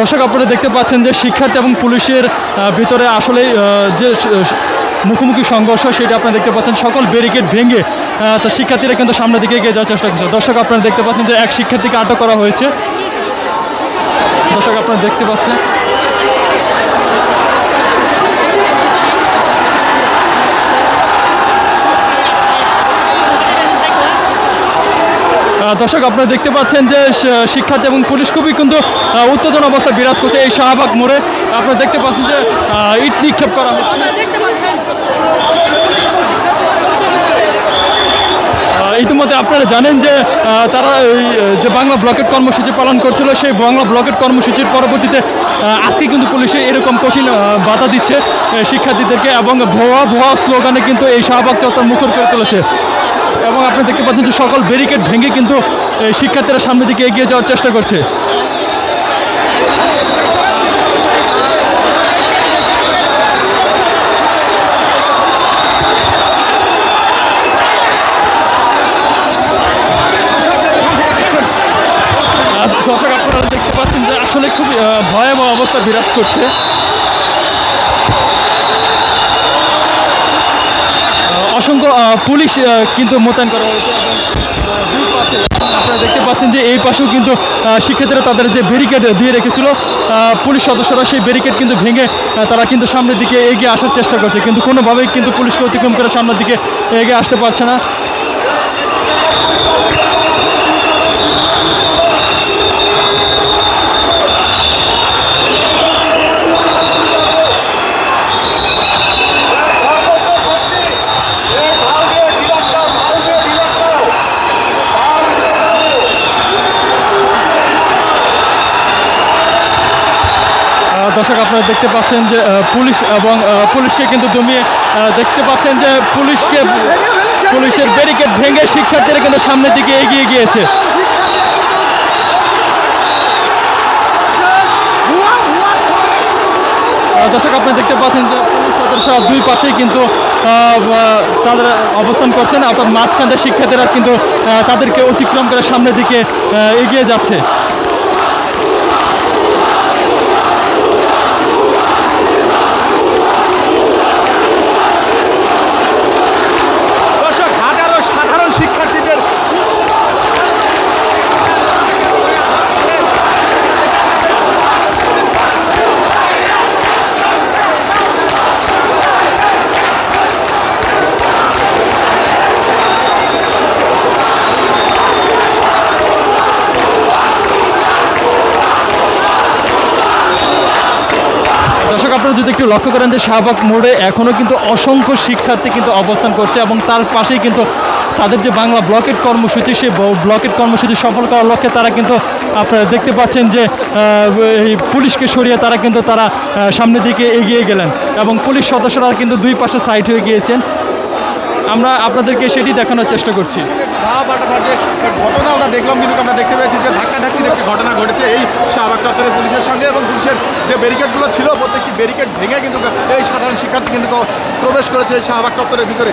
দর্শক, আপনারা দেখতে পাচ্ছেন যে শিক্ষার্থী এবং পুলিশের ভিতরে আসলে যে মুখোমুখি সংঘর্ষ, সেটা আপনারা দেখতে পাচ্ছেন। সকল ব্যারিকেড ভেঙে তো শিক্ষার্থীরা কিন্তু সামনের দিকে এগিয়ে যাওয়ার চেষ্টা করছে। দর্শক, আপনারা দেখতে পাচ্ছেন যে এক শিক্ষার্থীকে আটক করা হয়েছে। দর্শক, আপনারা দেখতে পাচ্ছেন। দর্শক আপনারা দেখতে পাচ্ছেন যে শিক্ষার্থী এবং পুলিশ খুবই কিন্তু উত্তেজনা অবস্থা বিরাজ করছে এই শাহবাগ মোড়ে। আপনারা দেখতে পাচ্ছেন যে ইট নিক্ষেপ করা হচ্ছে। ইতিমধ্যে আপনারা জানেন যে তারা এই যে বাংলা ব্লকেট কর্মসূচি পালন করছিল সেই বাংলা ব্লকেট কর্মসূচির পরবর্তীতে আজকে কিন্তু পুলিশে এরকম কঠিন বাধা দিচ্ছে শিক্ষার্থীদেরকে এবং ভুয়া ভুয়া স্লোগানে কিন্তু এই শাহবাগ চত্বর মুখর করে তুলেছে। এবং আপনি দেখতে পাচ্ছেন যে সকল ব্যারিকেড ভেঙে কিন্তু শিক্ষার্থীরা সামনের দিকে এগিয়ে যাওয়ার চেষ্টা করছে। দর্শক, আপনারা দেখতে পাচ্ছেন যে আসলে খুব ভয়াবহ অবস্থা বিরাজ করছে। অসংখ্য পুলিশ কিন্তু মোতায়েন করা হয়েছে আপনারা দেখতে পাচ্ছেন যে এই পাশেও কিন্তু শিক্ষার্থীরা তাদের যে ব্যারিকেড দিয়ে রেখেছিল পুলিশ সদস্যরা সেই ব্যারিকেড কিন্তু ভেঙে তারা কিন্তু সামনের দিকে এগিয়ে আসার চেষ্টা করছে। কিন্তু কোনোভাবেই কিন্তু পুলিশকে অতিক্রম করে সামনের দিকে এগিয়ে আসতে পারছে না। দর্শক, আপনারা দেখতে পাচ্ছেন যে পুলিশ এবং পুলিশকে কিন্তু জমিয়ে দেখতে পাচ্ছেন যে, পুলিশকে, পুলিশের ব্যারিকেড ভেঙে শিক্ষার্থীরা কিন্তু সামনের দিকে এগিয়ে গিয়েছে। দর্শক, আপনারা দেখতে পাচ্ছেন যে, পুলিশ দুই পাশেই কিন্তু তাদের অবস্থান করছেন, অর্থাৎ মাঝখানটা শিক্ষার্থীরা কিন্তু তাদেরকে অতিক্রম করে সামনের দিকে এগিয়ে যাচ্ছে। আপনারা যদি একটু লক্ষ্য করেন যে শাহবাগ মোড়ে এখনও কিন্তু অসংখ্য শিক্ষার্থী কিন্তু অবস্থান করছে এবং তার পাশেই কিন্তু তাদের যে বাংলা ব্লকেট কর্মসূচি, সেই ব্লকেট কর্মসূচি সফল করার লক্ষ্যে তারা কিন্তু আপনারা দেখতে পাচ্ছেন যে এই পুলিশকে সরিয়ে তারা কিন্তু তারা সামনের দিকে এগিয়ে গেলেন এবং পুলিশ সদস্যরা কিন্তু দুই পাশে সাইড হয়ে গিয়েছেন। আমরা আপনাদেরকে সেটি দেখানোর চেষ্টা করছি। ঘটনা আমরা দেখলাম কিন্তু আমরা দেখতে পেয়েছি যে ধাক্কা ধাক্কির একটি ঘটনা ঘটেছে এই শাহবাগ চত্বরে পুলিশের সঙ্গে এবং পুলিশের যে ব্যারিকেডগুলো ছিল প্রত্যেকটি ব্যারিকেড ভেঙে কিন্তু এই সাধারণ শিক্ষার্থী কিন্তু প্রবেশ করেছে এই শাহবাগ চত্বরের ভিতরে।